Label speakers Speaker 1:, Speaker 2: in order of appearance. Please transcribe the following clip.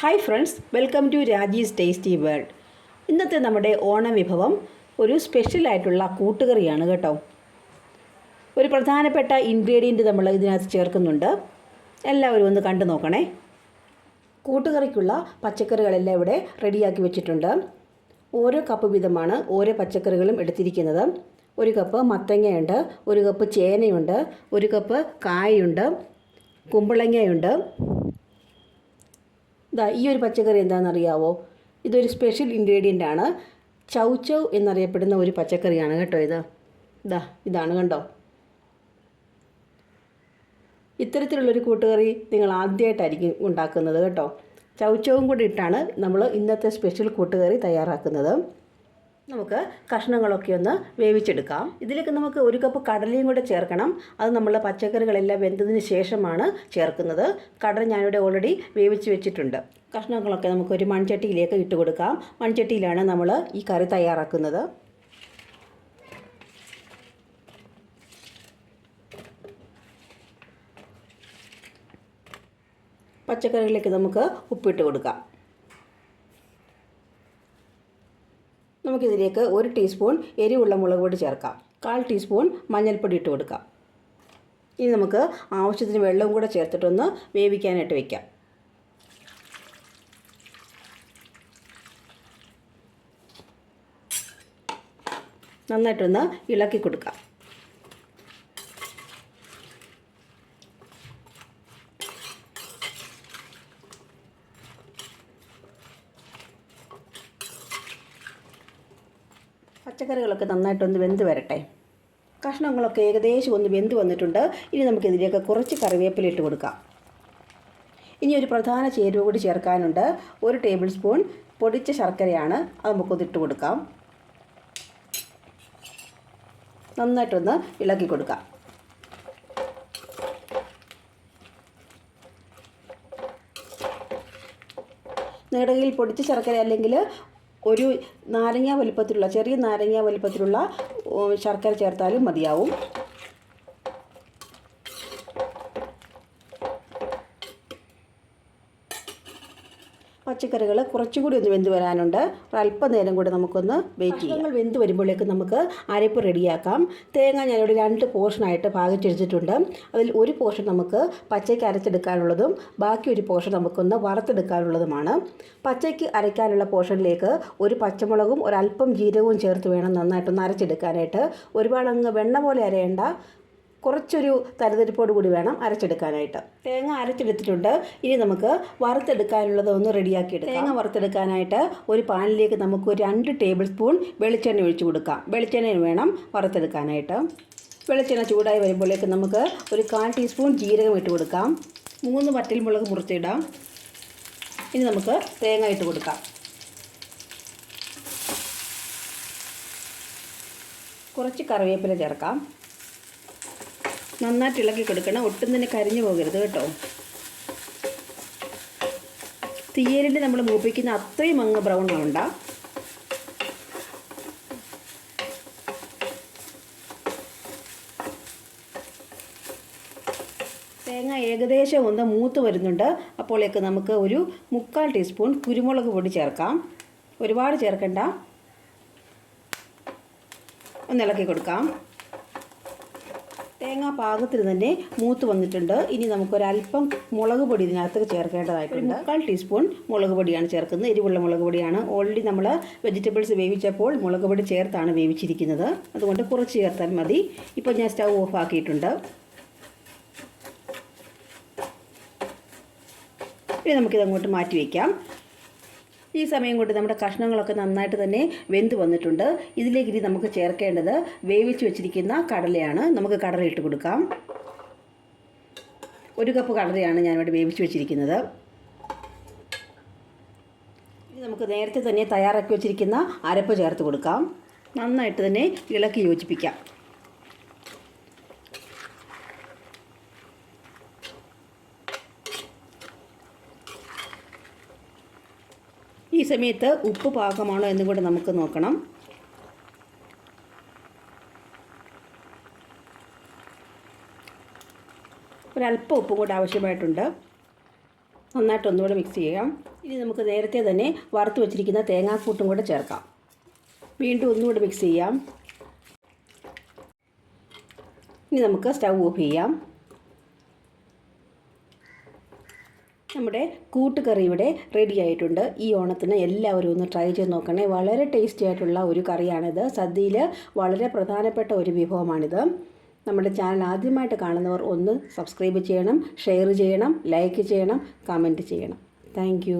Speaker 1: Hi friends welcome to Raji's tasty world ഇന്നത്തെ നമ്മുടെ ഓണ വിഭവം ഒരു സ്പെഷ്യലായിട്ടുള്ള കൂട്ടുകറിയാണ് കേട്ടോ. ഒരു പ്രധാനപ്പെട്ട ഇൻഗ്രീഡിയന്റ് നമ്മൾ ഇതിനകത്ത് ചേർക്കുന്നുണ്ട്. എല്ലാവരും ഒന്ന് കണ്ടു നോക്കണേ. കൂട്ടുകറിക്കുള്ള പച്ചക്കറികളെല്ലാം ഇവിടെ റെഡിയാക്കി വെച്ചിട്ടുണ്ട്. ഓരോ കപ്പ് വീതമാണ് ഓരോ പച്ചക്കറികളും എടുത്തിരിക്കുന്നത്. ഒരു കപ്പ് മത്തങ്ങയുണ്ട് ഒരു കപ്പ് ചേനയുണ്ട് ഒരു കപ്പ് കായുണ്ട് കുമ്പളങ്ങയുണ്ട് ഇതാ ഈ ഒരു പച്ചക്കറി എന്താണെന്നറിയാവോ? ഇതൊരു സ്പെഷ്യൽ ഇൻഗ്രീഡിയന്റ് ആണ്. ചൗചൗ എന്നറിയപ്പെടുന്ന ഒരു പച്ചക്കറിയാണ് കേട്ടോ ഇത്. ഇതാ ഇതാണ് കണ്ടോ? ഇത്തരത്തിലുള്ളൊരു കൂട്ടുകറി നിങ്ങൾ ആദ്യമായിട്ടായിരിക്കും ഉണ്ടാക്കുന്നത് കേട്ടോ. ചൗച്ചവും കൂടി ഇട്ടാണ് നമ്മൾ ഇന്നത്തെ സ്പെഷ്യൽ കൂട്ടുകറി തയ്യാറാക്കുന്നത്. നമുക്ക് കഷ്ണങ്ങളൊക്കെ ഒന്ന് വേവിച്ചെടുക്കാം. ഇതിലേക്ക് നമുക്ക് ഒരു കപ്പ് കടലയും കൂടെ ചേർക്കണം. അത് നമ്മൾ പച്ചക്കറികളെല്ലാം വെന്തതിന് ശേഷമാണ് ചേർക്കുന്നത്. കടല ഞാനിവിടെ ഓൾറെഡി വേവിച്ച് വെച്ചിട്ടുണ്ട്. കഷ്ണങ്ങളൊക്കെ നമുക്ക് ഒരു മൺചട്ടിയിലേക്ക് ഇട്ട് കൊടുക്കാം. മൺചട്ടിയിലാണ് നമ്മൾ ഈ കറി തയ്യാറാക്കുന്നത്. പച്ചക്കറികളിലേക്ക് നമുക്ക് ഉപ്പിട്ട് കൊടുക്കാം. നമുക്കിതിലേക്ക് ഒരു ടീസ്പൂൺ എരിവുള്ള മുളക് പൊടി ചേർക്കാം. കാൽ ടീസ്പൂൺ മഞ്ഞൾപ്പൊടി ഇട്ട് കൊടുക്കാം. ഇനി നമുക്ക് ആവശ്യത്തിന് വെള്ളവും കൂടെ ചേർത്തിട്ടൊന്ന് വേവിക്കാനായിട്ട് വയ്ക്കാം നന്നായിട്ടൊന്ന് ഇളക്കി കൊടുക്കാം. പച്ചക്കറികളൊക്കെ നന്നായിട്ടൊന്ന് വെന്ത് വരട്ടെ. കഷ്ണങ്ങളൊക്കെ ഏകദേശം ഒന്ന് വെന്ത് വന്നിട്ടുണ്ട്. ഇനി നമുക്കിതിലേക്ക് കുറച്ച് കറിവേപ്പില ഇട്ട് കൊടുക്കാം. ഇനി ഒരു പ്രധാന ചേരുവ കൂടി ചേർക്കാനുണ്ട്. ഒരു ടേബിൾ സ്പൂൺ പൊടിച്ച ശർക്കരയാണ് അത് നമുക്കൊന്ന് ഇട്ട് കൊടുക്കാം. നന്നായിട്ടൊന്ന് ഇളക്കി കൊടുക്കാം. നിങ്ങളുടെ പൊടിച്ച ശർക്കര അല്ലെങ്കിൽ ഒരു നാരങ്ങ വലുപ്പത്തിലുള്ള ചെറിയ നാരങ്ങ വലുപ്പത്തിലുള്ള ശർക്കര ചേർത്താലും മതിയാവും. പച്ചക്കറികൾ കുറച്ചുകൂടി ഒന്ന് വെന്ത് വരാനുണ്ട്. അല്പനേരം കൂടെ നമുക്കൊന്ന് വെയിറ്റ് ചെയ്യാം. നമ്മൾ വെന്ത് വരുമ്പോഴേക്ക് നമുക്ക് അരപ്പ് റെഡിയാക്കാം. തേങ്ങ ഞാനിവിടെ രണ്ട് പോർഷനായിട്ട് ഭാഗിച്ചെടുത്തിട്ടുണ്ട് അതിൽ ഒരു പോർഷൻ നമുക്ക് പച്ചയ്ക്ക് അരച്ചെടുക്കാനുള്ളതും ബാക്കി ഒരു പോർഷൻ നമുക്കൊന്ന് വറുത്തെടുക്കാനുള്ളതുമാണ്. പച്ചയ്ക്ക് അരയ്ക്കാനുള്ള പോർഷനിലേക്ക് ഒരു പച്ചമുളകും ഒരല്പം ജീരകവും ചേർത്ത് വേണം നന്നായിട്ടൊന്ന് അരച്ചെടുക്കാനായിട്ട്. ഒരുപാട് അങ്ങ് വെണ്ണ പോലെ അരയേണ്ട. കുറച്ചൊരു തരതിരിപ്പോട് കൂടി വേണം അരച്ചെടുക്കാനായിട്ട്. തേങ്ങ അരച്ചെടുത്തിട്ടുണ്ട്. ഇനി നമുക്ക് വറുത്തെടുക്കാനുള്ളത് ഒന്ന് റെഡിയാക്കിയിട്ട് തേങ്ങ വറുത്തെടുക്കാനായിട്ട് ഒരു പാനിലേക്ക് നമുക്ക് രണ്ട് ടേബിൾ സ്പൂൺ വെളിച്ചെണ്ണ ഒഴിച്ചു കൊടുക്കാം. വെളിച്ചെണ്ണ വേണം വറുത്തെടുക്കാനായിട്ട്. വെളിച്ചെണ്ണ ചൂടായി വരുമ്പോഴേക്ക് നമുക്ക് ഒരു കാൽ ടീസ്പൂൺ ജീരകം ഇട്ട് കൊടുക്കാം. മൂന്ന് വറ്റൽമുളക് മുറിച്ചിടാം. ഇനി നമുക്ക് തേങ്ങ ഇട്ട് കൊടുക്കാം. കുറച്ച് കറിവേപ്പില ചേർക്കാം. നന്നായിട്ട് ഇളക്കി കൊടുക്കണം. ഒട്ടും തന്നെ കരിഞ്ഞു പോകരുത് കേട്ടോ. തീയലിന്റെ നമ്മൾ മൂപ്പിക്കുന്ന അത്രയും അങ്ങ് ബ്രൗൺ ആവണ്ട. തേങ്ങ ഏകദേശം ഒന്ന് മൂത്ത് വരുന്നുണ്ട്. അപ്പോഴേക്ക് നമുക്ക് ഒരു മുക്കാൽ ടീസ്പൂൺ കുരുമുളക് പൊടി ചേർക്കാം. ഒരുപാട് ചേർക്കണ്ട. ഒന്ന് ഇളക്കി കൊടുക്കാം. തേങ്ങ പാകത്തിന് തന്നെ മൂത്ത് വന്നിട്ടുണ്ട്. ഇനി നമുക്കൊരല്പം മുളക് പൊടി ഇതിനകത്ത് ചേർക്കേണ്ടതായിട്ടുണ്ട്. മുക്കാൽ ടീസ്പൂൺ മുളക് പൊടിയാണ് ചേർക്കുന്നത്. എരിവുള്ള മുളക് പൊടിയാണ്. ഓൾറെഡി നമ്മൾ വെജിറ്റബിൾസ് വേവിച്ചപ്പോൾ മുളക് പൊടി ചേർത്താണ് വേവിച്ചിരിക്കുന്നത്. അതുകൊണ്ട് കുറച്ച് ചേർത്താൽ മതി. ഇപ്പോൾ ഞാൻ സ്റ്റൗ ഓഫ് ആക്കിയിട്ടുണ്ട്. ഇനി നമുക്കിത് അങ്ങോട്ട് മാറ്റി വയ്ക്കാം ഈ സമയം കൊണ്ട് നമ്മുടെ കഷ്ണങ്ങളൊക്കെ നന്നായിട്ട് തന്നെ വെന്ത് വന്നിട്ടുണ്ട്. ഇതിലേക്ക് ഇനി നമുക്ക് ചേർക്കേണ്ടത് വേവിച്ച് വെച്ചിരിക്കുന്ന കടലയാണ്. നമുക്ക് കടല ഇട്ട് കൊടുക്കാം. ഒരു കപ്പ് കടലയാണ് ഞാനിവിടെ വേവിച്ച് വെച്ചിരിക്കുന്നത്. ഇനി നമുക്ക് നേരത്തെ തന്നെ തയ്യാറാക്കി വെച്ചിരിക്കുന്ന അരപ്പ് ചേർത്ത് കൊടുക്കാം. നന്നായിട്ട് തന്നെ ഇളക്കി യോജിപ്പിക്കാം. സമയത്ത് ഉപ്പ് പാകമാണോ എന്നും കൂടെ നമുക്ക് നോക്കണം. ഒരല്പം ഉപ്പും കൂടെ ആവശ്യമായിട്ടുണ്ട്. നന്നായിട്ട് ഒന്നുകൂടെ മിക്സ് ചെയ്യാം. ഇനി നമുക്ക് നേരത്തെ തന്നെ വറുത്ത് വെച്ചിരിക്കുന്ന തേങ്ങാക്കൂട്ടും കൂടെ ചേർക്കാം. വീണ്ടും ഒന്നുകൂടെ മിക്സ് ചെയ്യാം. ഇനി നമുക്ക് സ്റ്റൗ ഓഫ് ചെയ്യാം. നമ്മുടെ കൂട്ടുകറി ഇവിടെ റെഡി ആയിട്ടുണ്ട്. ഈ ഓണത്തിന് എല്ലാവരും ഒന്ന് ട്രൈ ചെയ്ത് നോക്കണേ. വളരെ ടേസ്റ്റി ആയിട്ടുള്ള ഒരു കറിയാണിത്. സദ്യയിൽ വളരെ പ്രധാനപ്പെട്ട ഒരു വിഭവമാണിത്. നമ്മുടെ ചാനൽ ആദ്യമായിട്ട് കാണുന്നവർ ഒന്ന് സബ്സ്ക്രൈബ് ചെയ്യണം ഷെയർ ചെയ്യണം ലൈക്ക് ചെയ്യണം കമന്റ് ചെയ്യണം. താങ്ക്